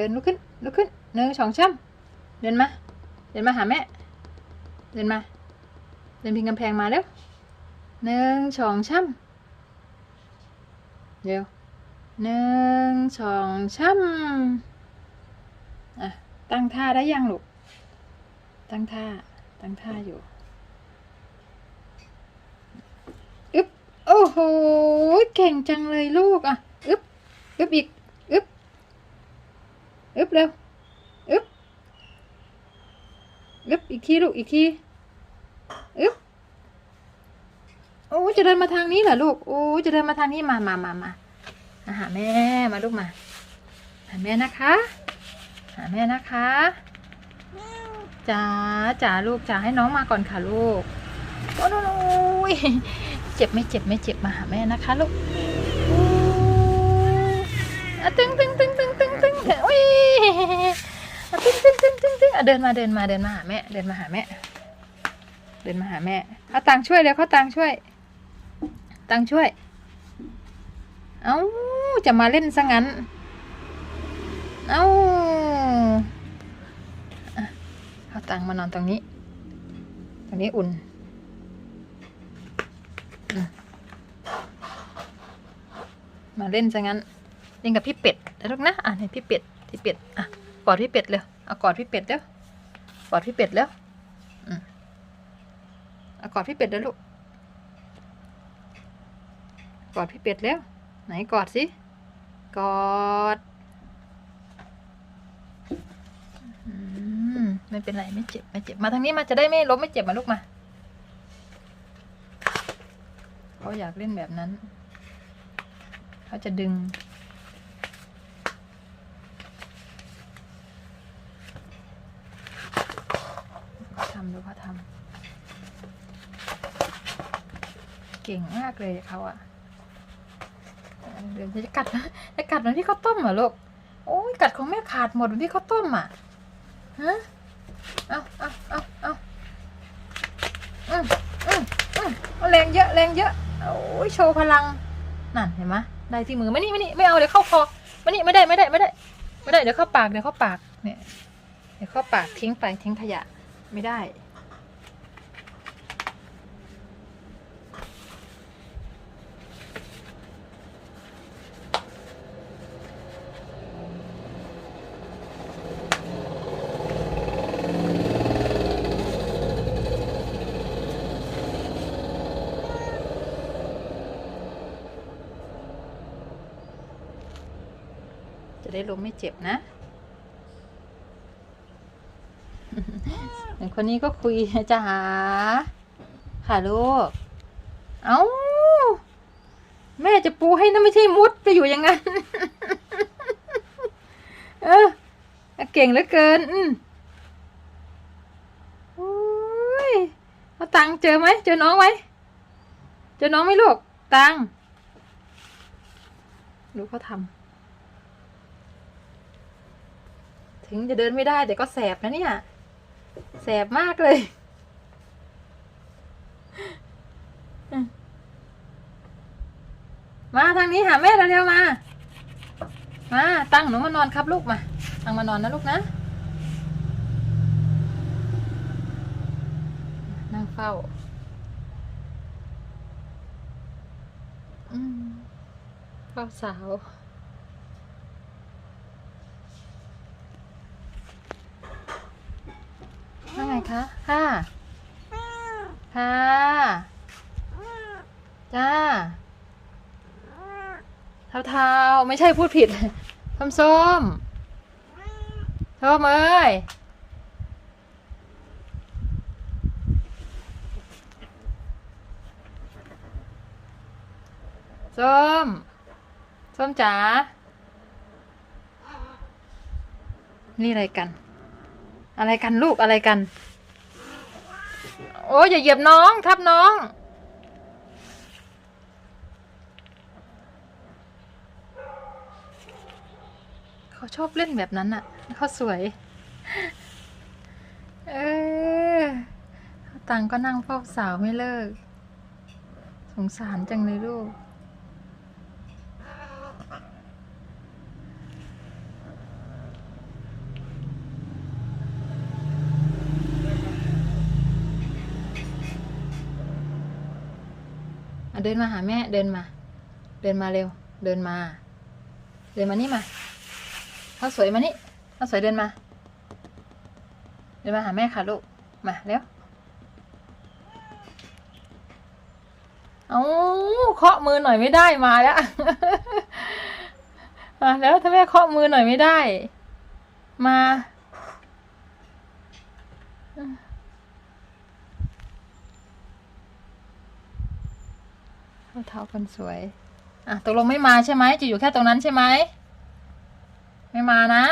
ดินลุกขึ้นลุกขึ้นหนึ่งสองช่ำเดินมา เดินมาหาแม่ เดินมา เดินพิงกำแพงมาเร็วหนึ่งสองช่ำเร็วหนึ่งสองช่ำอะตั้งท่าได้ยังลูกตั้งท่า ตั้งท่าอยู่อึ๊บโอ้โหเก่งจังเลยลูกอะอึ๊บอึ๊บอีก อึ๊บเร็วอึ๊บอึ๊บอีกทีลูกอีกทีอึ๊บโอ้จะเดินมาทางนี้เหรอลูกโอ้จะเดินมาทางนี้มามามามามาหาแม่มาลูกมาหาแม่นะคะ หาแม่นะคะจ๋าจ๋าลูกจ๋าให้น้องมาก่อนค่ะลูกโอ้โน้ยเจ็บไม่เจ็บไม่เจ็บมาหาแม่นะคะลูกอะตึงตึงตึงตึง อ้ยอะตึงตึงตึงตึงตึงอะเดินมาเดินมาเดินมาหาแม่ เดินมาหาแม่ เดินมาหาแม่เอาตังช่วยเร็วเขาตังช่วย ตังช่วย เอ้าจะมาเล่นซะงั้น เอ้าเอาตังมานอนตรงนี้ ตรงนี้อุ่นมาเล่นซะงั้นเล่นกับพี่เป็ดนะลูกนะอะนี่พี่เป็ด พี่เป็ดอะกอดพี่เป็ดเร็วเอากอดพี่เป็ดเร็วกอดพี่เป็ดเร็วอืมเอากอดพี่เป็ดเร็วลูกกอดพี่เป็ดเร็วไหนกอดสิกอดอืมไม่เป็นไรไม่เจ็บไม่เจ็บมาทางนี้มาจะได้ไม่ล้มไม่เจ็บมาลูกมาเขาอยากเล่นแบบนั้น เขาจะดึง เขา ทำเก่งมากเลยเขาอะเดี๋ยวจะกัดนะจะกัดเหมือนที่เขาวต้มเหรอลูกโอ้ยกัดของแม่ขาดหมดเหมือนที่เขาวต้มอะฮะเอาเอาเอาเอาอืมอืมอืมแรงเยอะแรงเยอะโอ้ยโชว์พลังนั่นเห็นไหมได้ที่มือไม่นี่ไม่นี่ไม่เอาเดี๋ยวเข้าคอไม่นี่ไม่ได้ไม่ได้ไม่ได้ ไม่ได้เดี๋ยวเข้าปากเดี๋ยวเข้าปากเนี่ยเดี๋ยวเข้าปากทิ้งไปทิ้งขยะไม่ได้ ได้ล้มไม่เจ็บนะอย่างคนนี้ก็คุยจ๋าค่ะลูก เอา้า แม่จะปูให้นะไม่ใช่มุดไปอยู่อย่างนั้น เออ เก่งเหลือเกิน อืมโอ้ยเอาตังค์เจอไหม เจอน้องไหม เจอน้องไหมลูก ตังค์ดูเขาทำ ถึงจะเดินไม่ได้แต่ก็แสบนะเนี่ย แสบมากเลยมาทางนี้หาแม่เร็วๆมา มาตั้งหนูมานอนครับลูกมา ตั้งมานอนนะลูกนะ นั่งเฝ้าอืมเฝ้าสาว ว่าไง คะค่ะค่ะจ้าเท้าเท้าไม่ใช่พูดผิดส้มส้มส้มเอ้ยส้มส้มจ๋า นี่อะไรกัน อะไรกันลูกอะไรกัน โอ้ยอย่าเหยียบน้อง ทับน้อง เขาชอบเล่นแบบนั้นอะเขาสวย เออตังก็นั่งเฝ้าสาวไม่เลิก สงสารจังเลยลูก เดินมาหาแม่ เดินมา เดินมาเร็ว เดินมา เดินมานี่มาข้าวสวยมานี่ข้าวสวยเดินมา เดินมาหาแม่ค่ะลูก มาเร็ว เอาเคาะมือหน่อยไม่ได้มาแล้วมาแล้วถ้าแม่เคาะมือหน่อยไม่ได้ มา เท้าเท้าคนสวย อะตกลงไม่มาใช่ไหมจะอยู่แค่ตรงนั้นใช่ไหม ไม่มานะ